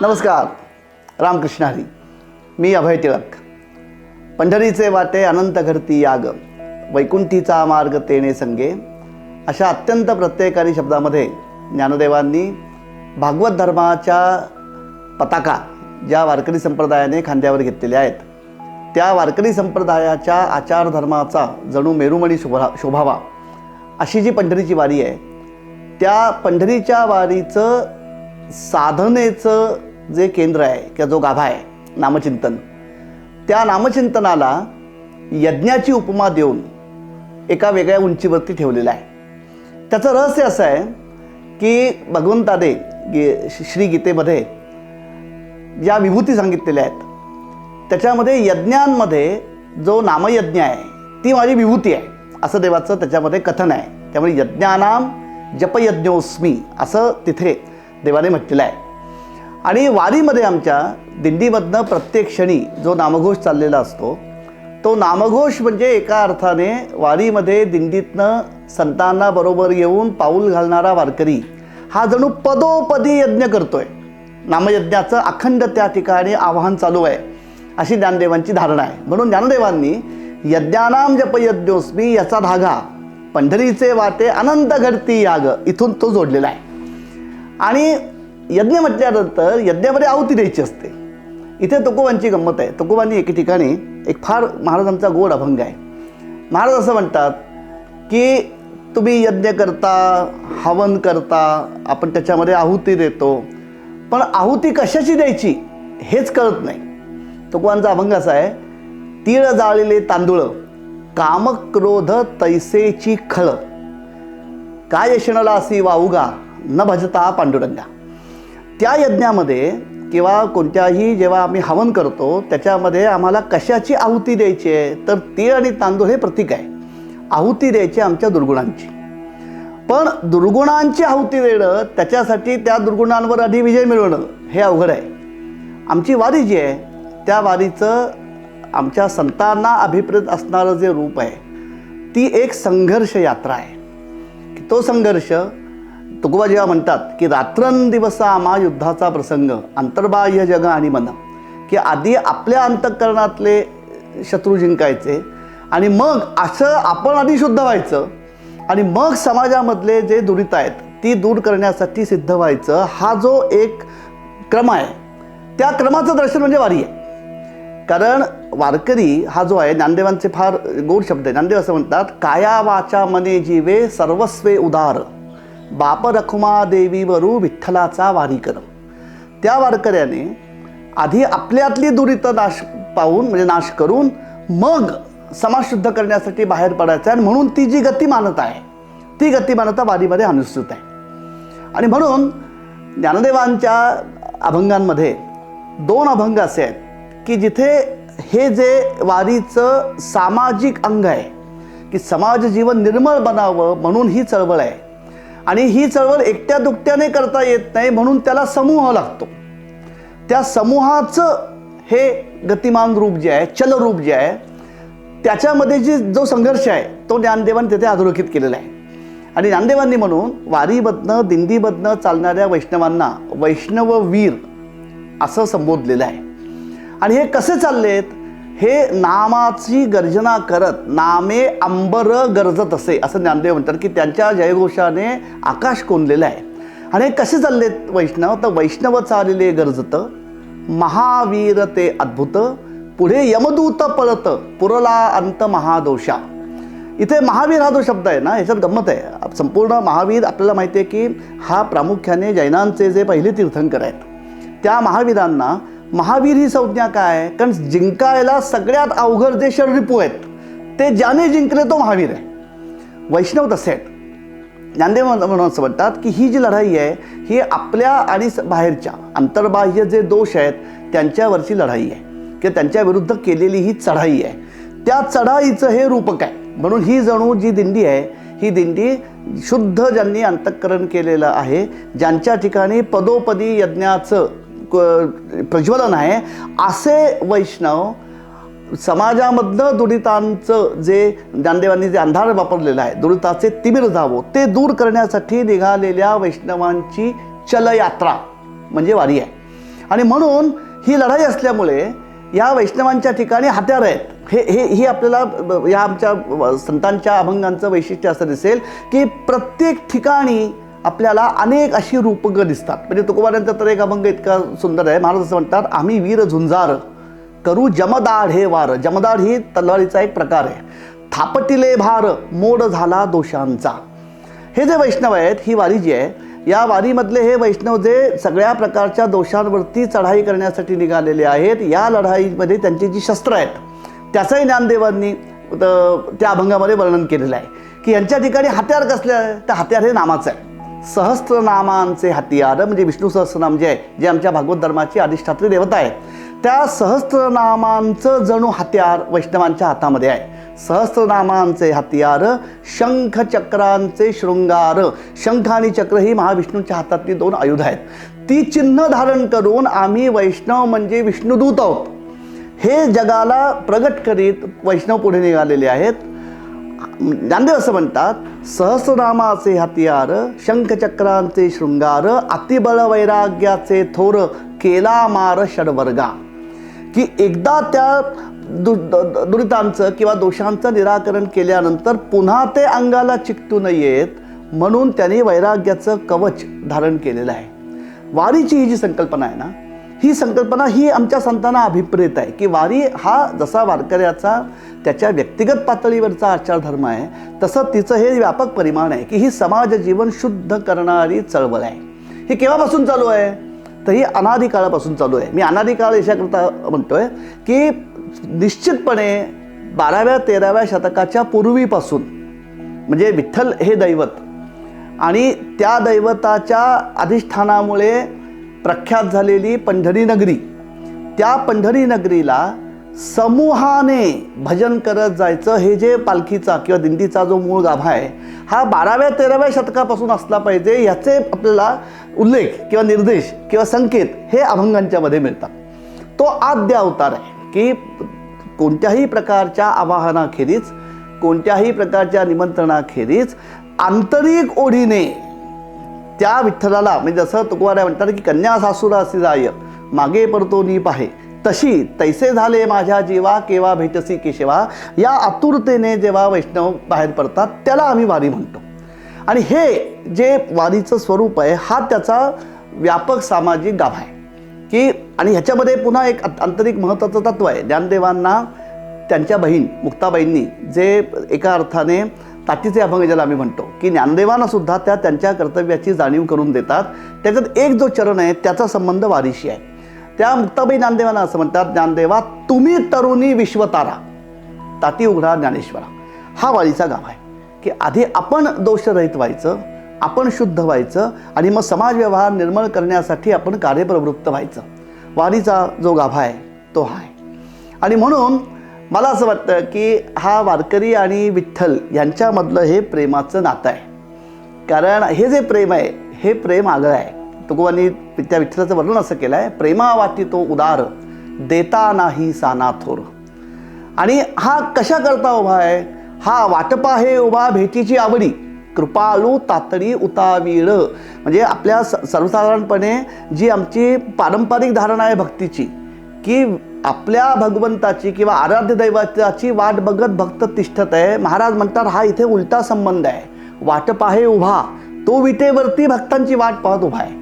नमस्कार रामकृष्ण हरी. मी अभय टिळक पंढरीचे वाटे अनंत घरती याग. वैकुंठीचा मार्ग तेणे संगे. अशा अत्यंत प्रत्ययकारी शब्दामध्ये ज्ञानदेवांनी भागवत धर्माच्या पताका ज्या वारकरी संप्रदायाने खांद्यावर घेतलेल्या आहेत त्या वारकरी संप्रदायाच्या आचारधर्माचा जणू मेरुमणी शोभा शोभावा. अशी जी पंढरीची वारी आहे त्या पंढरीच्या वारीचं साधनेचं जे केंद्र आहे किंवा जो गाभा आहे नामचिंतन त्या नामचिंतनाला यज्ञाची उपमा देऊन एका वेगळ्या उंचीवरती ठेवलेला आहे. त्याचं रहस्य असं आहे की भगवंताने गे श्री गीतेमध्ये ज्या विभूती सांगितलेल्या आहेत त्याच्यामध्ये यज्ञांमध्ये जो नामयज्ञ आहे ती माझी विभूती आहे. असं देवाचं त्याच्यामध्ये कथन आहे. त्यामुळे यज्ञानाम जपयज्ञोस्मी असं तिथे देवाने म्हटलेलं आहे. आणि वारीमध्ये आमच्या दिंडीमधनं प्रत्येक क्षणी जो नामघोष चाललेला असतो तो नामघोष म्हणजे एका अर्थाने वारीमध्ये दिंडीतनं संतांना बरोबर येऊन पाऊल घालणारा वारकरी हा जणू पदोपदी यज्ञ करतोय. नामयज्ञाचं अखंड त्या ठिकाणी आवाहन चालू आहे अशी ज्ञानदेवांची धारणा आहे. म्हणून ज्ञानदेवांनी यज्ञानाम जपयज्ञोस्मी याचा धागा. पंढरीचे वाटे अनंत घडती याग. इथून तो जोडलेला आहे. आणि यज्ञ म्हटल्यानंतर यज्ञामध्ये आहुती द्यायची असते. इथे तुकोबांची गंमत आहे. तुकोबांनी एके ठिकाणी एक फार महाराजांचा गोड अभंग आहे. महाराज असं म्हणतात की तुम्ही यज्ञ करता हवन करता आपण त्याच्यामध्ये आहुती देतो. पण आहुती कशाची द्यायची हेच कळत नाही. तुकोबांचा अभंग असा आहे तीळ जाळलेले तांदूळ कामक्रोध तैसेची खळ. काय यशणाला असी वाऊगा न भजता पांडुरंगा. त्या यज्ञामध्ये किंवा कोणत्याही जेव्हा आम्ही हवन करतो त्याच्यामध्ये आम्हाला कशाची आहुती द्यायची आहे? तर तीळ आणि तांदूळ हे प्रतीक आहे. आहुती द्यायची आमच्या दुर्गुणांची. पण दुर्गुणांची आहुती देणं त्याच्यासाठी त्या दुर्गुणांवर आधी विजय मिळवणं हे अवघड आहे. आमची वारी जी आहे त्या वारीचं आमच्या संतांना अभिप्रेत असणारं जे रूप आहे ती एक संघर्ष यात्रा आहे. की तो संघर्ष तुकोबा जेव्हा म्हणतात की रात्रंदिवस आमा युद्धाचा प्रसंग अंतर्बाह्य जग आणि मन की आधी आपल्या अंतःकरणातले शत्रू जिंकायचे आणि मग असं आपण आधी शुद्ध व्हायचं आणि मग समाजामधले जे दुरित आहेत ती दूर करण्यासाठी सिद्ध व्हायचं हा जो एक क्रम आहे त्या क्रमाचं दर्शन म्हणजे वारी आहे. कारण वारकरी हा जो आहे ज्ञानदेवांचे फार गोड शब्द आहे. ज्ञानदेव असं म्हणतात काया वाचा मने जीवे सर्वस्वे उदार. बाप रखुमा देवी वरू विठ्ठलाचा वारीकर त्या वारकऱ्याने आधी आपल्यातली दुरित नाश पाहून म्हणजे नाश करून मग समाज शुद्ध करण्यासाठी बाहेर पडायचं आहे आणि म्हणून ती जी गतिमानता आहे ती गतिमानता वारीमध्ये अनुसृत आहे. आणि म्हणून ज्ञानदेवांच्या अभंगांमध्ये दोन अभंग असे आहेत. की जिथे हे जे वारीचं सामाजिक अंग आहे की समाज जीवन निर्मळ बनावं म्हणून ही चळवळ आहे. आणि ही चळवळ एकट्या दुकट्याने करता येत नाही म्हणून त्याला समूह लागतो. त्या समूहाचं हे गतिमान रूप जे आहे चलरूप जे आहे त्याच्यामध्ये जी जो संघर्ष आहे तो ज्ञानदेवांनी तिथे अधोरेखित केलेला आहे. आणि ज्ञानदेवांनी म्हणून वारीमधनं दिंडीमधनं चालणाऱ्या वैष्णवांना वैष्णव वीर असं संबोधलेलं आहे. आणि हे कसे चाललेत? हे नामाची गर्जना करत नामे अंबर गरजत असे असं ज्ञानदेव म्हणतात की त्यांच्या जयघोषाने आकाश कोंदलेलं आहे. आणि हे कसे चाललेत वैष्णव? तर वैष्णव चालले गरजत महावीर ते अद्भुत पुढे यमदूत पळत पुरला अंत महादोषा. इथे महावीर हा जो शब्द आहे ना ह्याच्यात गंमत आहे. संपूर्ण महावीर आपल्याला माहिती आहे की हा प्रामुख्याने जैनांचे जे पहिले तीर्थंकर आहेत त्या महावीरांना महावीर ही संज्ञा काय? आहे कारण जिंकायला सगळ्यात अवघड जे शरीरिपू आहेत ते ज्याने जिंकले तो महावीर आहे. वैष्णव तसे आहेत. ज्ञानदेव म्हणून असं म्हणतात की ही जी लढाई आहे ही आपल्या आणि स- बाहेरच्या अंतर्बाह्य जे दोष आहेत त्यांच्यावरची लढाई आहे. किंवा त्यांच्या विरुद्ध केलेली ही चढाई आहे. त्या चढाईचं हे रूपक आहे. म्हणून ही जणू जी दिंडी आहे ही दिंडी शुद्ध ज्यांनी अंतःकरण केलेलं आहे ज्यांच्या ठिकाणी पदोपदी यज्ञाचं प्रज्वलन आहे असे वैष्णव समाजामधलं दुरितांचं जे ज्ञानदेवांनी जे अंधार वापरलेलं आहे दुरिताचे तिमिर जावो ते दूर करण्यासाठी निघालेल्या वैष्णवांची चलयात्रा म्हणजे वारी आहे. आणि म्हणून ही लढाई असल्यामुळे या वैष्णवांच्या ठिकाणी हत्यार आहेत. हे हे ही आपल्याला या आमच्या संतांच्या अभंगांचं वैशिष्ट्य असं दिसेल की प्रत्येक ठिकाणी आपल्याला अनेक अशी रूपकं दिसतात. म्हणजे तुकोबारांचा तर एक अभंग इतका सुंदर आहे. महाराज असं म्हणतात आम्ही वीर झुंजार करू जमदाड हे वार. जमदाड ही तलवारीचा एक प्रकार आहे. थापटिले भार मोड झाला दोषांचा. हे जे वैष्णव आहेत ही वारी जी आहे या वारीमधले हे वैष्णव जे सगळ्या प्रकारच्या दोषांवरती चढाई करण्यासाठी निघालेले आहेत या लढाईमध्ये त्यांची जी शस्त्र आहेत त्याचंही ज्ञानदेवांनी त्या अभंगामध्ये वर्णन केलेलं आहे. की यांच्या ठिकाणी हत्यार कसले आहे? तर हत्यार हे नामाचं आहे. सहस्त्रनामांचे हत्यार म्हणजे विष्णू सहस्त्रनाम जे आहे जे आमच्या भागवत धर्माची अधिष्ठात्री देवता आहे त्या सहस्त्रनामांचं जणू हत्यार वैष्णवांच्या हातामध्ये आहे. सहस्त्रनामांचे हत्यार शंख चक्रांचे शृंगार शंख आणि चक्र ही महाविष्णूंच्या हातातली दोन आयुध आहेत. ती चिन्ह धारण करून आम्ही वैष्णव म्हणजे विष्णुदूत आहोत. हे जगाला प्रगट करीत वैष्णव पुढे निघालेले आहेत. ज्ञानदेव असं म्हणतात सहस्रनामाचे हतियार शंखचक्रांचे शृंगार अतिबळ वैराग्याचे थोर केला मार षडवर्गा. की एकदा त्या दु द- दुरितांचं किंवा दोषांचं निराकरण केल्यानंतर पुन्हा ते अंगाला चिकटू नयेत म्हणून त्यांनी वैराग्याचं कवच धारण केलेलं आहे. वारीची ही जी संकल्पना आहे ना ही संकल्पना ही आमच्या संतांना अभिप्रेत आहे की वारी हा जसा वारकऱ्याचा त्याच्या व्यक्तिगत पातळीवरचा आचारधर्म आहे तसं तिचं हे व्यापक परिमाण आहे की ही समाज जीवन शुद्ध करणारी चळवळ आहे. ही केव्हापासून चालू आहे? तर ही अनादी काळापासून चालू आहे. मी अनादी काळ याच्याकरता म्हणतोय की निश्चितपणे बाराव्या तेराव्या शतकाच्या पूर्वीपासून म्हणजे विठ्ठल हे दैवत आणि त्या दैवताच्या अधिष्ठानामुळे प्रख्यात झालेली पंढरी नगरी. त्या पंढरी नगरीला समूहाने भजन करत जायचं हे जे पालखीचा किंवा दिंडीचा जो मूळ गाभा आहे हा बाराव्या तेराव्या शतकापासून असला पाहिजे याचे आपल्याला उल्लेख किंवा निर्देश किंवा संकेत हे अभंगांच्यामध्ये मिळतात. तो आद्य अवतार आहे की कोणत्याही प्रकारच्या आवाहनाखेरीज कोणत्याही प्रकारच्या निमंत्रणाखेरीज आंतरिक ओढीने त्या विठ्ठलाला म्हणजे जसं तुकवाऱ्या म्हणतात की कन्या सासूर असे जाय मागे परतो नी पाहे तशी तैसे झाले माझ्या जीवा केव्हा भेटसी केशवा या आतुरतेने जेव्हा वैष्णव बाहेर पडतात त्याला आम्ही वारी म्हणतो. आणि हे जे वारीचं स्वरूप आहे हा त्याचा व्यापक सामाजिक गाभा आहे. की आणि ह्याच्यामध्ये पुन्हा एक आंतरिक महत्त्वाचं तत्व आहे. ज्ञानदेवांना त्यांच्या बहीण मुक्ताबाईंनी जे एका अर्थाने तातीचे अभंग ज्याला आम्ही म्हणतो. की ज्ञानदेवांना सुद्धा त्या त्यांच्या कर्तव्याची जाणीव करून देतात. त्याच्यात एक जो चरण आहे त्याचा संबंध वारीशी आहे. त्या मुक्ताबाई ज्ञानदेवांना असं म्हणतात ज्ञानदेवा तुम्ही तरुणी विश्वतारा ताती उघडा ज्ञानेश्वरा. हा वारीचा गाव आहे. की आधी आपण दोषरहित व्हायचं आपण शुद्ध व्हायचं आणि मग समाज व्यवहार निर्मळ करण्यासाठी आपण कार्यप्रवृत्त व्हायचं. वारीचा जो गाभा आहे तो हा आहे. आणि म्हणून मला असं वाटतं की हा वारकरी आणि विठ्ठल यांच्यामधलं हे प्रेमाचं नातं आहे. कारण हे जे प्रेम आहे हे प्रेम आगळं आहे. तुकोबांनी त्या विठ्ठलाचं वर्णन असं केलं आहे प्रेमावाटी तो उदार देता नाही साना थोर. आणि हा कशा करता उभा आहे? हा वाटपा हे उभा भेटीची आवडी. कृपाळू तातडी उतावीळ. म्हणजे आपल्या स सर्वसाधारणपणे जी आमची पारंपरिक धारणा आहे भक्तीची की आपल्या भगवंताची किंवा आराध्य दैवताची वाट बघत भक्त तिष्ठत आहे. महाराज म्हणतात हा इथे उलटा संबंध आहे. वाटप आहे उभा. तो विटेवरती भक्तांची वाट पाहत उभा आहे.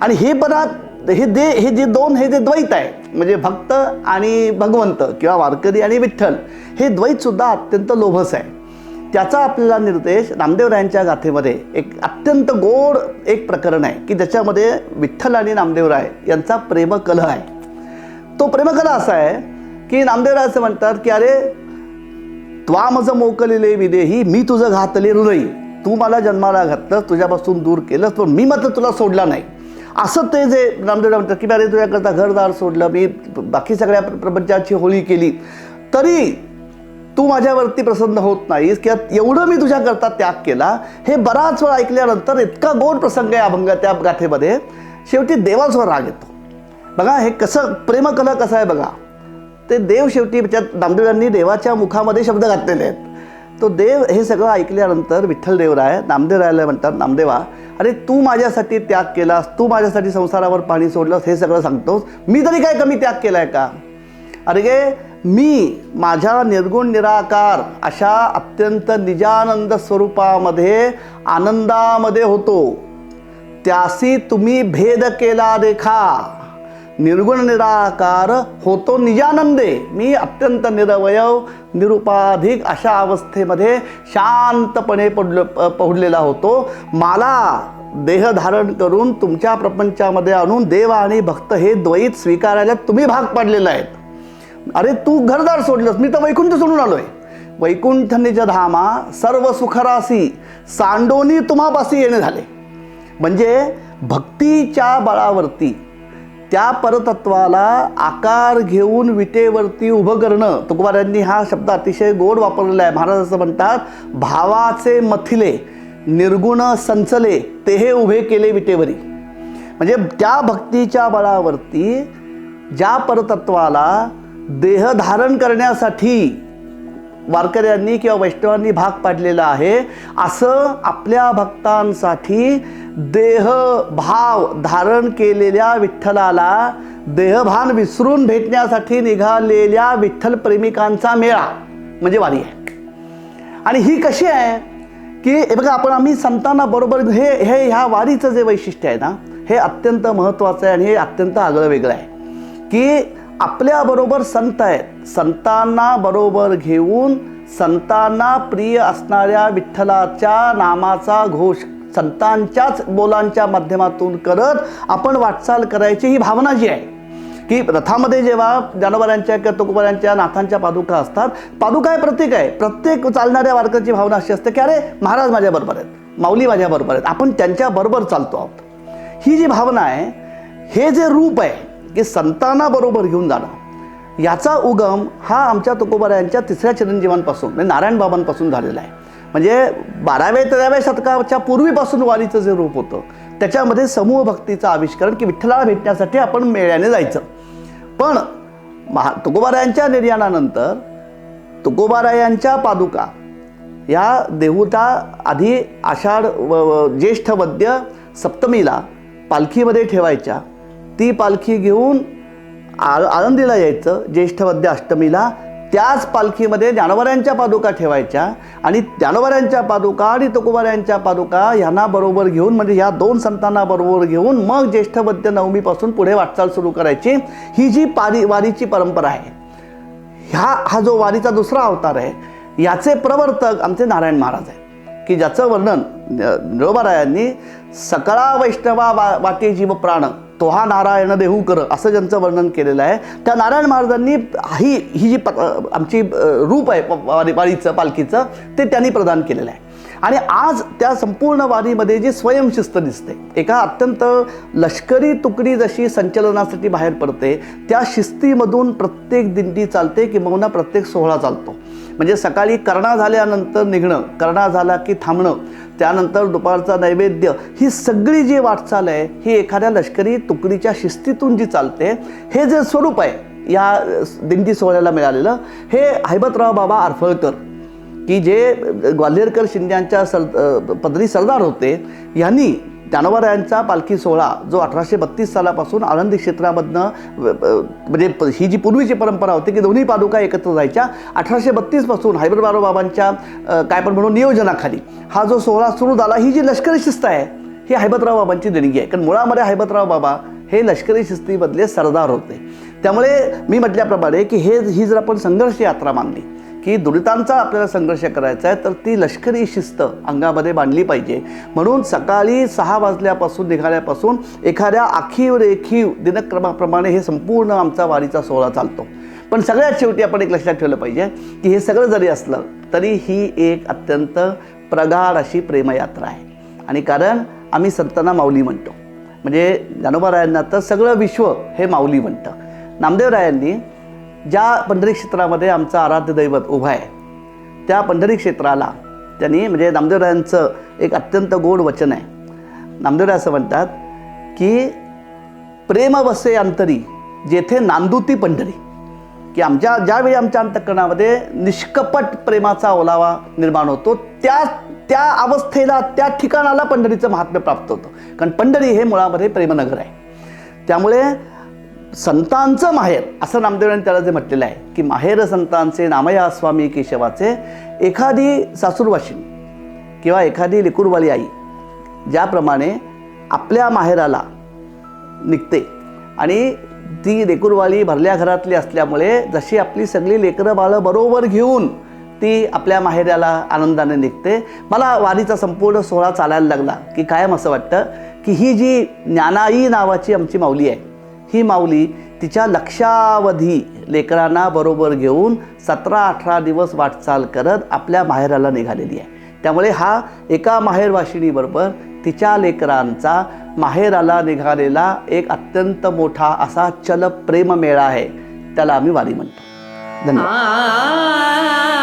आणि हे पदार्थ हे दे हे जे दोन हे जे द्वैत आहे म्हणजे भक्त आणि भगवंत किंवा वारकरी आणि विठ्ठल हे द्वैत सुद्धा अत्यंत लोभस आहे. त्याचा आपल्याला निर्देश नामदेवरायांच्या गाथेमध्ये एक अत्यंत गोड एक प्रकरण आहे की ज्याच्यामध्ये विठ्ठल आणि नामदेवराय यांचा प्रेमकलह आहे. तो प्रेमकला असा आहे की नामदेवराय असं म्हणतात की अरे त्वामज मोकलेले विदेही मी तुझं घातले हृदयी तू मला जन्माला घातलं तुझ्यापासून दूर केलंस पण मी मात्र तुला सोडला नाही. असं ते जे नामदेव म्हणतात की अरे तुझ्याकरता घरदार सोडलं मी बाकी सगळ्या प्रपंचाची होळी केली. तरी तू माझ्यावरती प्रसन्न होत नाहीस किंवा एवढं मी तुझ्याकरता त्याग केला. हे बराच वेळ ऐकल्यानंतर इतका गोड प्रसंग आहे अभंग त्या गाथेमध्ये. शेवटी देवासवर राग येतो. बघा हे कसं प्रेमकला कसं आहे बघा. ते देव शेवटी त्यात नामदेवांनी देवाच्या मुखामध्ये शब्द घातलेले आहेत. तो देव हे सगळं ऐकल्यानंतर विठ्ठल देवराय नामदेवरायला म्हणतात नामदेवा अरे तू माझ्यासाठी त्याग केलास तू माझ्यासाठी संसारावर पाणी सोडलंस हे सगळं सांगतोस. मी तरी काय कमी त्याग केला आहे का? अरे गे मी माझ्या निर्गुण निराकार अशा अत्यंत निजानंद स्वरूपामध्ये आनंदामध्ये होतो. त्यासी तुम्ही भेद केला देखा. निर्गुण निराकार होतो निजानंदे. मी अत्यंत निरवयव निरुपाधिक अशा अवस्थेमध्ये शांतपणे पडलो पडलेला होतो. मला देह धारण करून तुमच्या प्रपंचामध्ये आणून देव आणि भक्त हे द्वैत स्वीकारायला तुम्ही भाग पाडलेला आहेत. अरे तू घरदार सोडलंस मी तर वैकुंठ सोडून आलोय. वैकुंठ निज धामा सर्व सुखरासी सांडोनी तुम्हापासी येणे झाले. म्हणजे भक्तीच्या बळावरती त्या परतत्वाला आकार घेऊन विटेवरती उभं करणं. तुकोबारायांनी हा शब्द अतिशय गोड वापरलेला आहे. महाराज असं म्हणतात भावाचे मथिले निर्गुण संचले ते हे उभे केले विटेवरी. म्हणजे त्या भक्तीच्या बळावरती ज्या परतत्वाला देह धारण करण्यासाठी वारकऱ्यांनी किंवा वैष्णवांनी भाग पाडलेला आहे असं आपल्या भक्तांसाठी देह भाव धारण केलेल्या विठ्ठलाला देहभान विसरून भेटण्यासाठी निघालेल्या विठ्ठल प्रेमिकांचा मेळा म्हणजे वारी आहे. आणि ही कशी आहे की हे बघा आपण आम्ही संतांना बरोबर हे हे ह्या वारीचं जे वैशिष्ट्य आहे ना हे अत्यंत महत्त्वाचं आहे आणि हे अत्यंत आगळं वेगळं आहे. की आपल्याबरोबर संत आहेत. संतांना बरोबर घेऊन संतांना प्रिय असणाऱ्या विठ्ठलाच्या नामाचा घोष संतांच्याच बोलांच्या माध्यमातून करत आपण वाटचाल करायची ही भावना जी आहे. की रथामध्ये जेव्हा जानवरांच्या किंवा तुकोबाऱ्यांच्या नाथांच्या पादुका असतात पादुका हे प्रतीक आहे. प्रत्येक चालणाऱ्या वारकऱ्याची भावना अशी असते की अरे महाराज माझ्याबरोबर आहेत माऊली माझ्याबरोबर आहेत आपण त्यांच्याबरोबर चालतो आहोत. ही जी भावना आहे हे जे रूप आहे की संतांना बरोबर घेऊन जाणं याचा उगम हा आमच्या तुकोबाऱ्यांच्या तिसऱ्या चिरंजीवांपासून म्हणजे नारायण बाबांपासून झालेला आहे. म्हणजे बाराव्या तेराव्या शतकाच्या पूर्वीपासून वारीचं जे रूप होतं त्याच्यामध्ये समूह भक्तीचं आविष्करण की विठ्ठलाला भेटण्यासाठी आपण मेळ्याने जायचं. पण महा तुकोबारायांच्या निर्याणानंतर तुकोबारायांच्या पादुका या देहूता आधी आषाढ व व ज्येष्ठ वद्य सप्तमीला पालखीमध्ये ठेवायच्या. ती पालखी घेऊन आ आळंदीला यायचं ज्येष्ठ वद्य अष्टमीला. त्याच पालखीमध्ये ज्ञानोबाऱ्यांच्या पादुका ठेवायच्या आणि ज्ञानोबाऱ्यांच्या पादुका आणि तुकोबाऱ्यांच्या पादुका यांना बरोबर घेऊन म्हणजे ह्या दोन संतांना बरोबर घेऊन मग ज्येष्ठ वद्य नवमीपासून पुढे वाटचाल सुरू करायची. ही जी पारी वारीची परंपरा आहे ह्या हा जो वारीचा दुसरा अवतार आहे याचे प्रवर्तक आमचे नारायण महाराज आहे की ज्याचं वर्णन निळोबारायांनी सकळा वैष्णवा वा वाटे जीव प्राण तो हा नारायण देहू कर असं ज्यांचं वर्णन केलेलं आहे. त्या नारायण महाराजांनी ही ही जी प आमची रूप आहे प- वारी वारीचं पालखीचं ते त्यांनी प्रदान केलेलं आहे. आणि आज त्या संपूर्ण वारीमध्ये जी स्वयंशिस्त दिसते एका अत्यंत लष्करी तुकडी जशी संचलनासाठी बाहेर पडते त्या शिस्तीमधून प्रत्येक दिंडी चालते किंबहुना प्रत्येक सोहळा चालतो. म्हणजे सकाळी कर्णा झाल्यानंतर निघणं कर्णा झाला की थांबणं त्यानंतर दुपारचा नैवेद्य ही सगळी जी वाटचाल आहे ही एखाद्या लष्करी तुकडीच्या शिस्तीतून जी चालते हे जे स्वरूप आहे या दिंडी सोहळ्याला मिळालेलं हे हैबतराव बाबा आरफळकर की जे ग्वाल्हेरकर शिंद्यांच्या सर पदरी सरदार होते यांनी ज्ञानोबारायांचा पालखी सोहळा जो अठराशे बत्तीस सालापासून आळंदी क्षेत्रामधनं म्हणजे ही जी पूर्वीची परंपरा होती की दोन्ही पादुका एकत्र जायच्या अठराशे बत्तीसपासून हैदराबाद बाबांच्या काय पण म्हणून नियोजनाखाली हा जो सोहळा सुरू झाला ही जी लष्करी शिस्त आहे ही हैबतराव बाबांची देणगी आहे. कारण मुळामध्ये हैबतराव बाबा हे लष्करी शिस्तीमधले सरदार होते. त्यामुळे मी म्हटल्याप्रमाणे की हे ही जर आपण संघर्ष यात्रा मानली की दुरितांचा आपल्याला संघर्ष करायचा आहे तर ती लष्करी शिस्त अंगामध्ये बांधली पाहिजे. म्हणून सकाळी सहा वाजल्यापासून निघाल्यापासून एखाद्या आखीव रेखीव दिनक्रमाप्रमाणे हे संपूर्ण आमचा वारीचा सोहळा चालतो. पण सगळ्यात शेवटी आपण एक लक्षात ठेवलं पाहिजे की हे सगळं जरी असलं तरी ही एक अत्यंत प्रगाढ अशी प्रेमयात्रा आहे. आणि कारण आम्ही संतांना माऊली म्हणतो. म्हणजे ज्ञानोबारायांना तर सगळं विश्व हे माऊली म्हणतं. नामदेवरायांनी ज्या पंढरी क्षेत्रामध्ये आमचं आराध्य दैवत उभं आहे त्या पंढरी क्षेत्राला त्यांनी म्हणजे नामदेवरायांचं एक अत्यंत गोड वचन आहे. नामदेवराय असं म्हणतात की प्रेम वसे अंतरी जेथे नांदुती पंढरी की आमच्या ज्यावेळी आमच्या अंतकरणामध्ये निष्कपट प्रेमाचा ओलावा निर्माण होतो त्या त्या अवस्थेला त्या ठिकाणाला पंढरीचं महात्म्य प्राप्त होतं. कारण पंढरी हे मुळामध्ये प्रेमनगर आहे. त्यामुळे संतांचं माहेर असं नामदेवांनी त्याला जे म्हटलेलं आहे की माहेर संतांचे नामया स्वामी केशवाचे एखादी सासूरवाशिनी किंवा एखादी लेकूरवाली आई ज्याप्रमाणे आपल्या माहेराला निघते आणि ती लेकूरवाली भरल्या घरातली असल्यामुळे जशी आपली सगळी लेकरं बाळं बरोबर घेऊन ती आपल्या माहेऱ्याला आनंदाने निघते. मला वारीचा संपूर्ण सोहळा चालायला लागला की कायम असं वाटतं की ही जी ज्ञानाई नावाची आमची माऊली आहे ही माऊली तिच्या लक्षावधी लेकरांना बरोबर घेऊन सतरा अठरा दिवस वाटचाल करत आपल्या माहेराला निघालेली आहे त्यामुळे हा एका माहेरवाशिणीबरोबर तिच्या लेकरांचा माहेराला निघालेला एक अत्यंत मोठा असा चल प्रेम मेळा आहे त्याला आम्ही वारी म्हणतो धन्यवाद